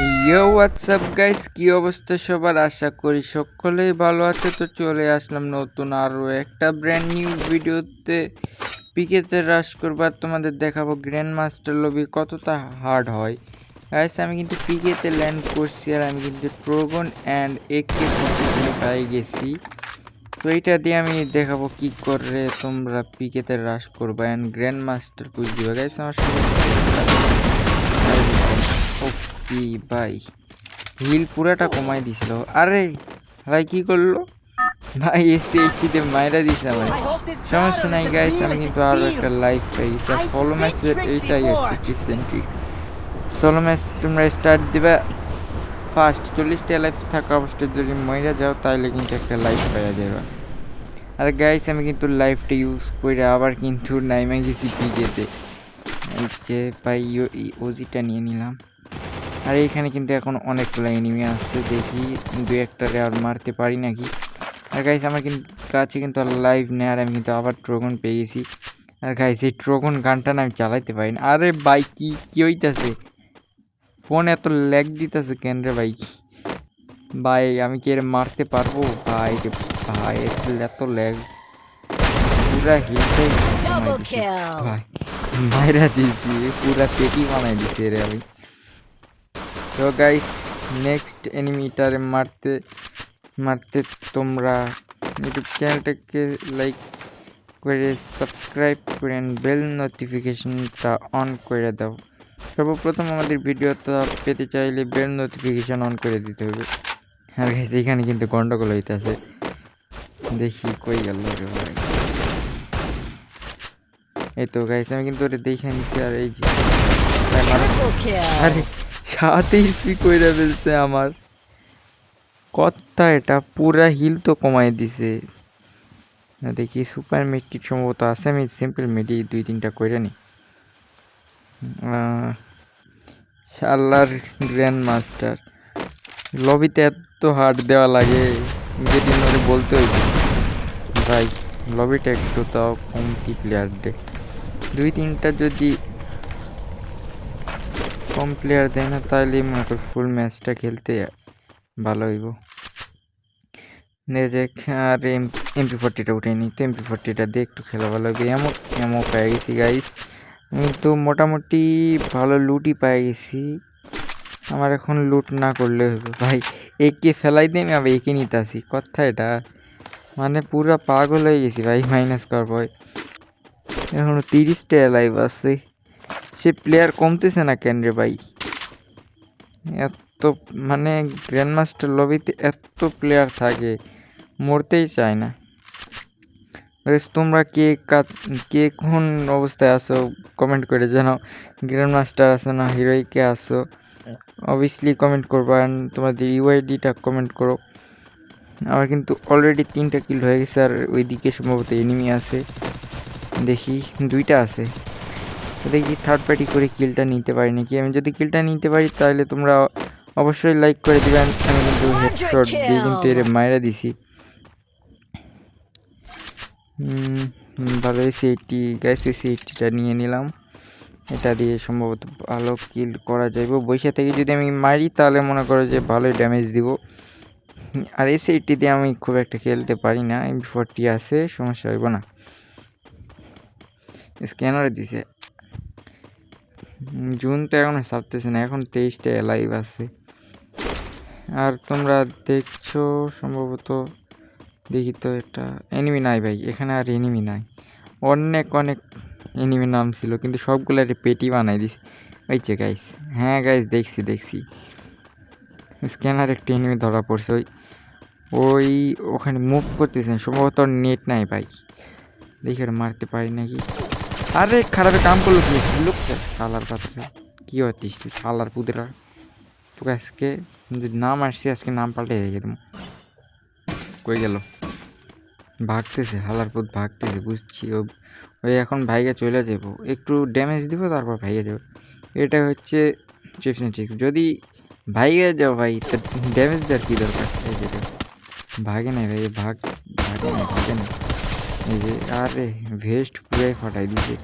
ইয়ো WhatsApp guys কি অবস্থা সবার? আশা করি সকলেই ভালো আছে। তো চলে আসলাম নতুন আরও একটা ব্র্যান্ড নিউ ভিডিওতে পিকেতে রাশ করব আর তোমাদের দেখাবো গ্র্যান্ড মাস্টার লবি কতটা হার্ড হয়। গাইস আমি কিন্তু পিকেতে ল্যান্ড করছি আর আমি কিন্তু ট্রোগন অ্যান্ড একে পাই গেছি। তো এইটা দিয়ে আমি দেখাবো কি করে তোমরা পিকেতে রাশ করবা অ্যান্ড গ্র্যান্ড মাস্টার দিবা গাইস আমার সাথে কি ভাই? হিল পুরাটা কমাই দিছিল। আরে ভাই কি করল? ভাই এসে এইটিতে মাইরা দিছে আমার সমস্যা নাই গাইস আমি কিন্তু আরও একটা লাইফ পাই। সোলো ম্যাচের এইটাই হচ্ছে tips and tricks solo match তোমরা স্টার্ট দিবা। ফার্স্ট চল্লিশটা লাইফ থাকা অবস্থায় যদি মইরা যাও তাহলে কিন্তু একটা লাইফ পাওয়া যাবে আর গাইস আমি কিন্তু লাইফটা ইউজ করে আবার কিন্তু নাইমে গেছি পিজেতে এই যে পাই ওজিটা নিয়ে নিলাম। আর এইখানে কিন্তু এখন অনেকগুলো এনিমি আসছে দেখি দু একটা আর মারতে পারি নাকি? আর গাইস আমার কিন্তু কাছে কিন্তু লাইভ নেই আর আমি কিন্তু আবার ট্রোগন পেয়ে গেছি। আর গাইস এই ট্রোগন গানটা না আমি চালাইতে পারি না। আরে বাইক কি কী হইতাছে? ফোন এত ল্যাগ দিতেছে কেন রে ভাই? ভাই আমি কি এর মারতে পারব? ভাই রে ভাই এত ল্যাগ পুরা ভাই মাইরা দিয়েছি পুরা পেটি বানাই দিছে রে আমি। তো গাইস নেক্সট এনিমিটারে মারতে মারতে তোমরা ইউটিউব চ্যানেলটাকে লাইক করে সাবস্ক্রাইব করে বেল নোটিফিকেশনটা অন করে দাও সর্বপ্রথম আমাদের ভিডিওটা পেতে চাইলে বেল নোটিফিকেশন অন করে দিতে হবে আর গাইস এখানে কিন্তু গন্ডগোল হইতেছে দেখি কই গেল রে ভাই এই তো গাইস আমি কিন্তু ওটা দেখে নিচ্ছি আর এই যে. আরে সাথে হিসি কইরা ফেলছে আমার? কত্তা এটা, পুরা হিল তো কমাই দিছে। দেখি সুপার কি সম্ভবত আছে? আমি সিম্পল মেডি দুই তিনটা কইরা নি। শাল্লার গ্র্যান্ড মাস্টার লবিতে এত হার্ড দেওয়া লাগে, যেদিন ওরে বলতে হইবে। ভাই, লবিটা একটু তাও কমতি প্লেয়ার ডে দুই তিনটা যদি কম প্লেয়ার দেয় না তাহলে মনে কর ফুল ম্যাচটা খেলতে ভালো হইব। দেখ আর এম এমপি ফোর্টিটা উঠে নিই তো এমপি ফোর্টিটা দিয়ে একটু খেলা ভালো হবে। এমন এমও পেয়ে গেছি গাইস আমি তো মোটামুটি ভালো লুটই পেয়ে গেছি। আমার এখন লুট না করলে হবে ভাই। একে ফেলাই দিয়ে আমি আবার একে নিতে আসি, কথা এটা। মানে পুরো পাগল হয়ে গেছি ভাই মাইনাস করব এখনও তিরিশটা লাইভ আছে। সে প্লেয়ার কমতেছে না কেন রে ভাই? এত মানে গ্র্যান্ড মাস্টার লবিতে এত প্লেয়ার থাকে, মরতেই চায় না। তোমরা কে কে কোন অবস্থায় আসো কমেন্ট করে জানাও। গ্র্যান্ড মাস্টার আসো না হিরোইকে আসো অবভিয়াসলি কমেন্ট করব তোমাদের ইউআইডিটা কমেন্ট করো। আমার কিন্তু অলরেডি তিনটা কিল হয়ে গেছে, আর ওইদিকে সম্ভবত এনিমি আছে। দেখি, দুইটা আছে। দেখি থার্ড পার্টি করে কিলটা নিতে পারি নাকি? আমি যদি কিলটা নিতে পারি তাহলে তোমরা অবশ্যই লাইক করে দিবেন আমি কিন্তু হেডশট দিয়ে কিন্তু এর মায়েরা দিছি। ভালো এসি এইটটি গ্যাস এসি এইটটিটা নিয়ে নিলাম। এটা দিয়ে সম্ভবত ভালো কিল করা যাইব। বৈশা থেকে যদি আমি মারি তাহলে মনে করো যে ভালোই ড্যামেজ দিব। আর এসি এইটটি দিয়ে আমি খুব একটা খেলতে পারি না। এম ফোরটি আছে সমস্যা হইব না। স্ক্যানারে দিছে। জুন তো এখনও ছাড়তেছে না, এখন তেইশটা লাইভ আছে। আর তোমরা দেখছ সম্ভবত, দেখি তো এটা এনিমি নাই ভাই, এখানে আর এনিমি নাই। অনেক অনেক এনিমি নাম ছিল, কিন্তু সবগুলো একটা পেটি বানাই দিছে। ওই যে গাইস হ্যাঁ গাইস দেখছি দেখছি। স্ক্যানার একটা এনিমি ধরা পড়ছে, ওই ওই ওখানে মুভ করতেছেন, সম্ভবত নেট নাই ভাই। দেখি আর মারতে পারি নাকি? আরে খারাপে কাম করল কি লোক শালার পাত্রে কি হতিস তুই, শালার পুদেরা তোকে আজকে যদি নাম আসছে আজকে নাম পাল্টে রেখে দেবো। কই গেল? ভাগতেছে হালার পুত ভাগতেছে, বুঝছি। ও ওই এখন ভাইগে চলে যাব। একটু ড্যামেজ দিব, তারপর ভাইগে যাব। এটা হচ্ছে চিপস ট্রিক্স যদি ভাইগে যাও ভাই ড্যামেজ দেওয়ার কী দরকার? ভাগে নাই ভাই, ভাগ, ভাগে নাই ভাগে নাই। এই যে আরে ভেস্ট পুরাই ফাটাই দিছে।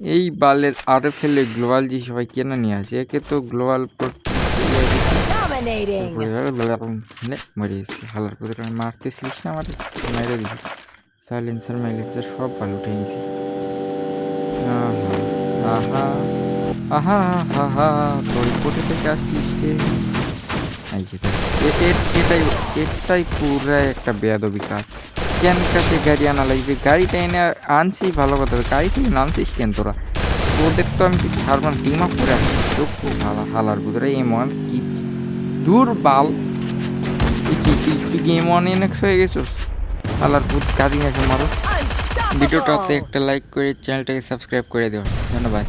এই বালের আরে ফেলে গ্লোবাল জি সবাই কেন নিয়ে আসে একে তো গ্লোবাল. মরে গেছে। হালার মারতেছিস না আমার মেরে দিবি। সাইলেন্সার মাইলেন্সার সব ভালো উঠে গেছে। আহা আহা আহা আহা তোর কোটে থেকে আসছিস যে এ- এটাই এটাই পুরো একটা বেয়াদবি কাজ। কেন কাছে গাড়ি আনা লাগবে? গাড়িটা এনে আনছি ভালো কথা। গাড়ি থেকে নামছিস কেন তোরা? তোদের তো আমি কিছু ছাড়বান টিম আপ করে আসছি চোখ হালা হালার ভিতরে এমন কি? দূর বাল তুই গেম অন এনেক্স হয়ে গেছিস? হালার ভূত গাড়ি আছে মারো? ভিডিওটাতে একটা লাইক করে চ্যানেলটাকে সাবস্ক্রাইব করে দেওয়া ধন্যবাদ।